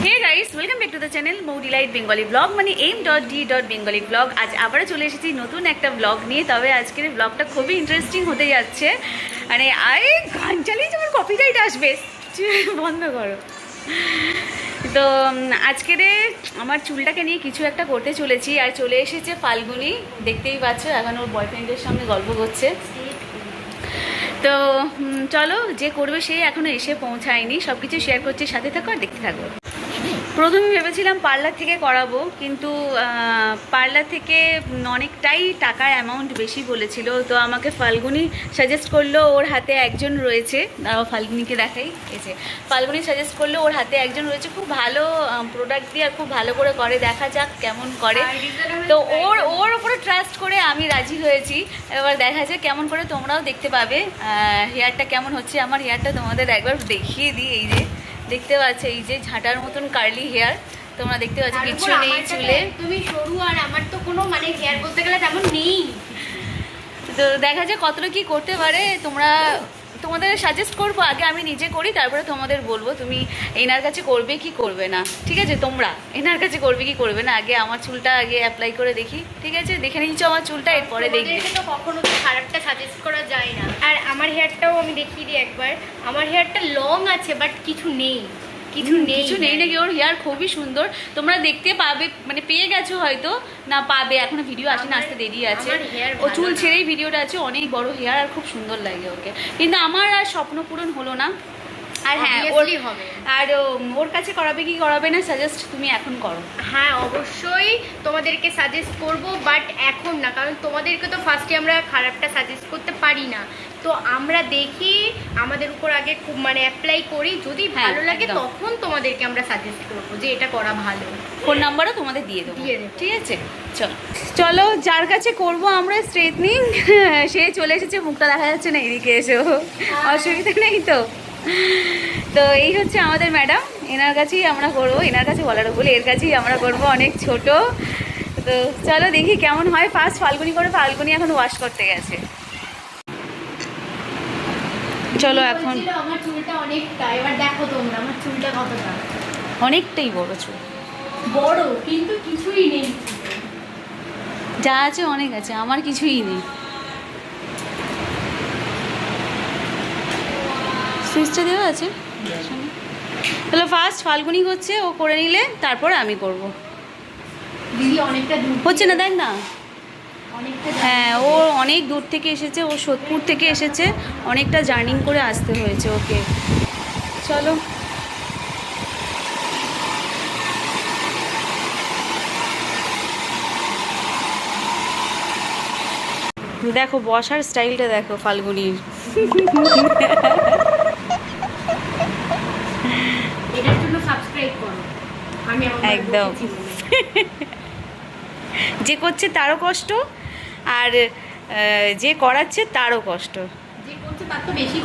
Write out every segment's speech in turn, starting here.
Hey guys welcome back to channel Mou delight Bengali blog মানে M dot D dot Bengali blog আজ আবারও চলে এসেছি নতুন একটা ব্লগ নিয়ে। তবে আজকের ব্লগটা খুবই ইন্টারেস্টিং হতে যাচ্ছে। মানে আয় গান চালিয়ে যেমন কপিরাইট আসবে বন্ধ করো। তো আজকের আমার চুলটাকে নিয়ে কিছু একটা করতে চলেছি। আর চলে এসেছে ফাল্গুনি, দেখতেই পাচ্ছ, এখন ওর বয়ফ্রেন্ডের সঙ্গে গল্প করছে। তো চলো, যে করবে সে এখনও এসে পৌঁছায়নি। সব কিছু শেয়ার করছে, সাথে থাকো আর দেখতে থাকো। প্রথমে ভেবেছিলাম পার্লার থেকে করাবো কিন্তু পার্লার থেকে অনেকটাই টাকার অ্যামাউন্ট বেশি বলেছিল। তো আমাকে ফাল্গুনি সাজেস্ট করল ওর হাতে একজন রয়েছে। দাঁড়াও ফাল্গুনিকে দেখাই। এসে ফাল্গুনি সাজেস্ট করল ওর হাতে একজন রয়েছে। খুব ভালো প্রোডাক্ট দিয়ে আর খুব ভালো করে করে দেখা যাক কেমন করে। তো ওর ওর উপরে ট্রাস্ট করে আমি রাজি হয়েছি। এবার দেখা যাক কেমন করে তোমরাও দেখতে পাবে। হেয়ারটা কেমন হচ্ছে? আমার হেয়ারটা তোমাদের একবার দেখিয়ে দিই এই যে। দেখতে পাচ্ছ এই যে ঝাঁটার মতন কার্লি হেয়ার তোমরা দেখতে পাচ্ছ কিছু নেই চুলে। তুমি সরু আর আমার তো কোনো মানে হেয়ার বলতে গেলে তেমন নেই। তো দেখা যায় কতটা কি করতে পারে তোমরা তোমাদের সাজেস্ট করব আগে আমি নিজে করি তারপরে তোমাদের বলব তুমি এনার কাছে করবে কি করবে না। ঠিক আছে তোমরা এনার কাছে করবে কি করবে না? আগে আমার চুলটা আগে অ্যাপ্লাই করে দেখি। ঠিক আছে দেখে নিচ্ছ আমার চুলটা এরপরে দেখি তো কখনো তো খারাপটা সাজেস্ট করা যায় না। আর আমার হেয়ারটাও আমি দেখিয়ে দিই একবার। আমার হেয়ারটা লং আছে বাট কিছু নেই। কিছু নেই কিছু নেই নাকি? ওর হেয়ার খুবই সুন্দর। তোমরা দেখতে পাবে মানে পেয়ে গেছো হয়তো। না পাবে। এখনও ভিডিও আসে না আসতে দেরি আছে। ও চুল ছেড়েই ভিডিওটা আছে অনেক বড় হেয়ার আর খুব সুন্দর লাগে ওকে। কিন্তু আমার আর স্বপ্ন পূরণ হলো না। আর হ্যাঁ ওর Obviously হবে। আর ওর কাছে করাবে কি করাবে না সাজেস্ট তুমি এখন করো। হ্যাঁ অবশ্যই তোমাদেরকে সাজেস্ট করব বাট এখন না কারণ তোমাদেরকে তো ফার্স্টে আমরা খারাপটা সাজেস্ট করতে পারি না। তো আমরা দেখি আমাদের উপর আগে খুব মানে অ্যাপ্লাই করি যদি হ্যাঁ, ভালো লাগে তখন তোমাদেরকে আমরা সাজেস্ট করব যে এটা করা ভালো। ফোন নাম্বারও তোমাদের দিয়ে দেবো। দিয়ে দেবো। ঠিক আছে? চলো। চলো যার কাছে করব আমরা স্ট্রেটনিং সে চলে এসেছে মুখটা দেখা যাচ্ছে না এদিকে এসো। অসুবিধা নেই তো? তো এই হচ্ছে আমাদের ম্যাডাম। এনার কাছেই আমরা করব এনার কাছে বলার বলে এর কাছেই আমরা করব অনেক ছোট। তো চলো দেখি কেমন হয়। ফার্স্ট ফাল্গুনি করে ফাল্গুনি এখন ওয়াশ করতে গেছে। চলো এখন। আমার চুলটা অনেকটা এবার দেখো তোমরা আমার চুলটা কতটা। অনেকটাই বড় চুল। বড় কিন্তু কিছুই নেই। যা আছে অনেক আছে আমার কিছুই নেই। সুইচটা দেওয়া আছে। তাহলে ফার্স্ট ফাল্গুনি হচ্ছে ও করে নিলে তারপর আমি করব। দিদি অনেকটা হচ্ছে না দেখ না। হ্যাঁ ও অনেক দূর থেকে এসেছে ও সোদপুর থেকে এসেছে অনেকটা জার্নিং করে আসতে হয়েছে ওকে। চলো। দেখো বসার স্টাইলটা দেখো ফাল্গুনির। একদম। যে করছে তারও কষ্ট আর যে করাচ্ছে তারও কষ্ট। যে করছে তার তো বেশি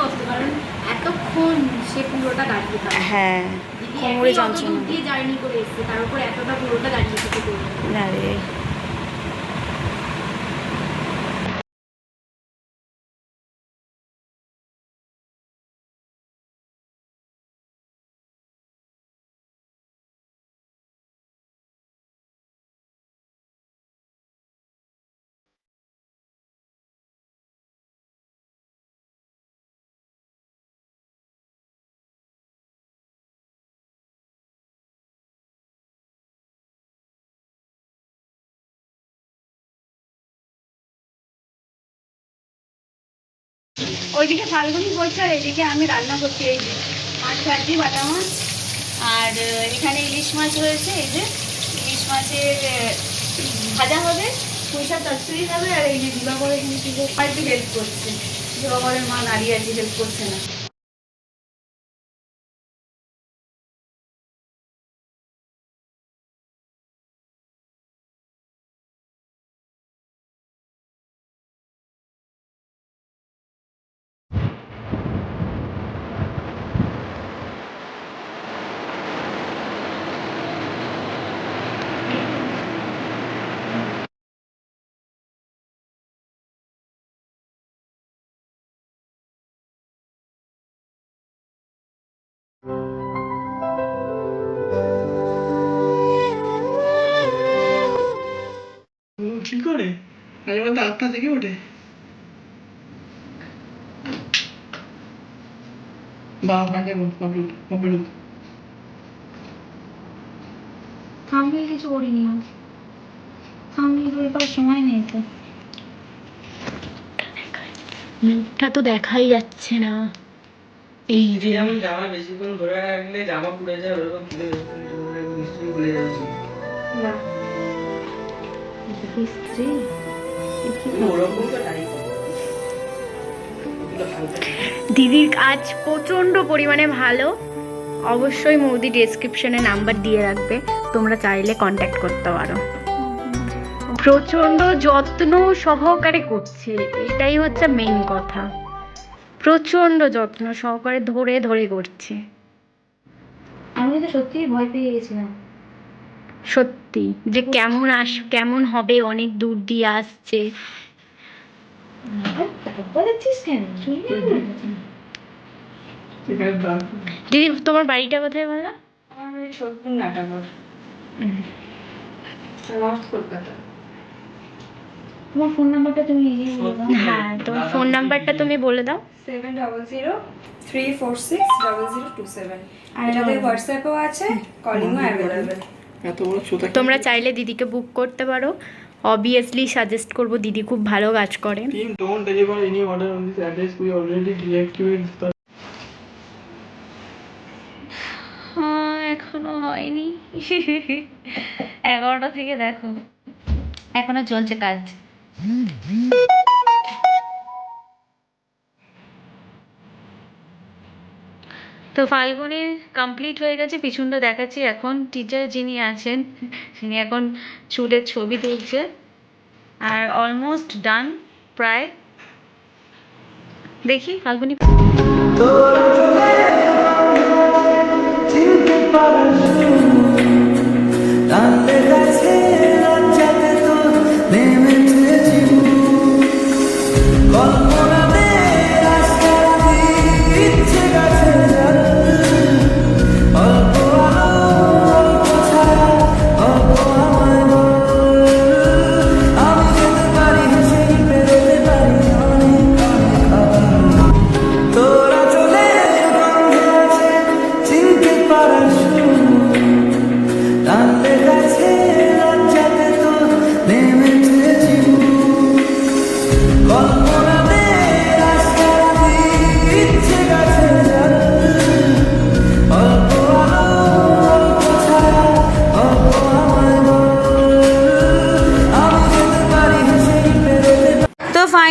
ওইদিকে ফাল্গুনি করছে আর এদিকে আমি রান্না করছি, এই যে মাছ ভাজি, বাটা মাছ। আর এখানে ইলিশ মাছ রয়েছে, এই যে ইলিশ মাছের ভাজা হবে পয়সা চচ্চড়ি হবে, আর এই যে দিবাগরে কিন্তু হেল্প করছে। দিবাগরের মা নাড়িয়ে আছে হেল্প করছে না। মাঝে মধ্যে আটটা থেকে ওঠে। বা কিছু করিনি করার সময় নেই তো। মুখটা তো দেখাই যাচ্ছে না। এই যে যেমন জামা বেশিক্ষণ ধরে রাখলে জামা পুড়ে যায় ওরকম নিশ্চয়ই যাবে টাইপ দিদির কাজ প্রচণ্ড পরিমাণে ভালো। অবশ্যই মৌদি ডেসক্রিপশনে নাম্বার দিয়ে রাখবে। তোমরা চাইলে কন্ট্যাক্ট করতে পারো। প্রচণ্ড যত্ন সহকারে করছে। এটাই হচ্ছে মেন কথা। প্রচণ্ড যত্ন সহকারে ধরে ধরে করছে। আমি তো সত্যি ভয় পেয়ে গেছিলাম। সত্যি যে কেমন আস কেমন হবে অনেক দূর দিয়ে আসছে। দিদি তোমার বাড়িটা কোথায় বলো? তোমার ফোন নাম্বারটা তুমি নিজেই বলে দাও। হ্যাঁ তোমার ফোন নাম্বারটা তুমি বলে দাও। Seven double zero three four six double zero two seven আর এটাতে হোয়াটসঅ্যাপও আছে কলিংও অ্যাভেলেবেল এত বড় ছোটা তোমরা চাইলে দিদিকে বুক করতে পারো। অবভিয়াসলি সাজেস্ট করব দিদি খুব ভালো কাজ করে। Team don't deliver any order on this address we already deactivate the হ্যাঁ এখনও হয়নি। এগারোটা থেকে দেখো। এখনও চলছে কাজ। তো ফাল্গুনী কমপ্লিট হয়ে গেছে পিছনটা দেখাচ্ছি এখন টিচার যিনি আছেন, তিনি এখন চুলের ছবি তুলছে। আর অলমোস্ট ডান প্রায়। দেখি, ফাল্গুনি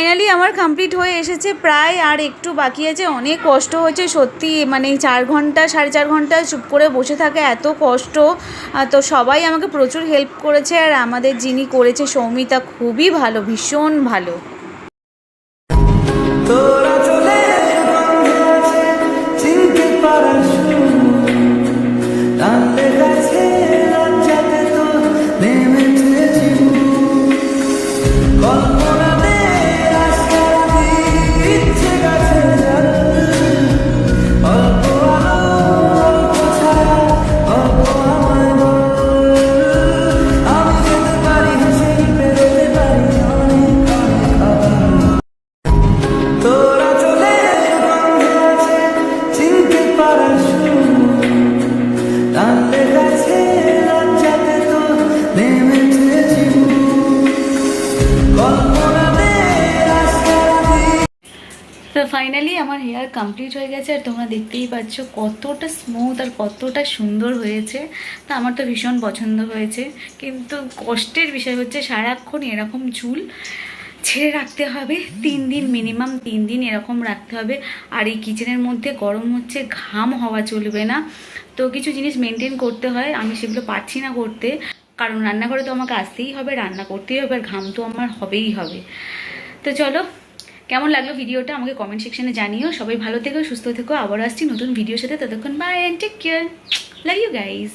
ফাইনালি আমার কমপ্লিট হয়ে এসেছে, প্রায় আর একটু বাকি আছে। অনেক কষ্ট হচ্ছে, সত্যি মানে চার ঘণ্টা, সাড়ে চার ঘণ্টা চুপ করে বসে থাকা এত কষ্ট। তো সবাই আমাকে প্রচুর হেল্প করেছে আর আমাদের যিনি করেছে সৌমিতা, খুবই ভালো, ভীষণ ভালো। ফাইনালি আমার হেয়ার কমপ্লিট হয়ে গেছে আর তোমরা দেখতেই পাচ্ছ কতটা স্মুথ আর কতটা সুন্দর হয়েছে। তা আমার তো ভীষণ পছন্দ হয়েছে। কিন্তু কষ্টের বিষয় হচ্ছে সারাক্ষণ এরকম চুল ছেড়ে রাখতে হবে। তিন দিন মিনিমাম তিন দিন এরকম রাখতে হবে। আর এই কিচেনের মধ্যে গরম হচ্ছে, ঘাম হওয়া চলবে না। তো কিছু জিনিস মেনটেন করতে হয়, আমি সেগুলো পারছি না করতে। কারণ রান্নাঘরে তো আমাকে আসতেই হবে, রান্না করতেই হবে আর ঘাম তো আমার হবেই হবে। তো চলো কেমন লাগল ভিডিওটা আমাকে কমেন্ট সেকশনে জানিও। সবাই ভালো থেকো, সুস্থ থেকো। আবার আসছি নতুন ভিডিওর সাথে। ততক্ষণ bye and take care love you guys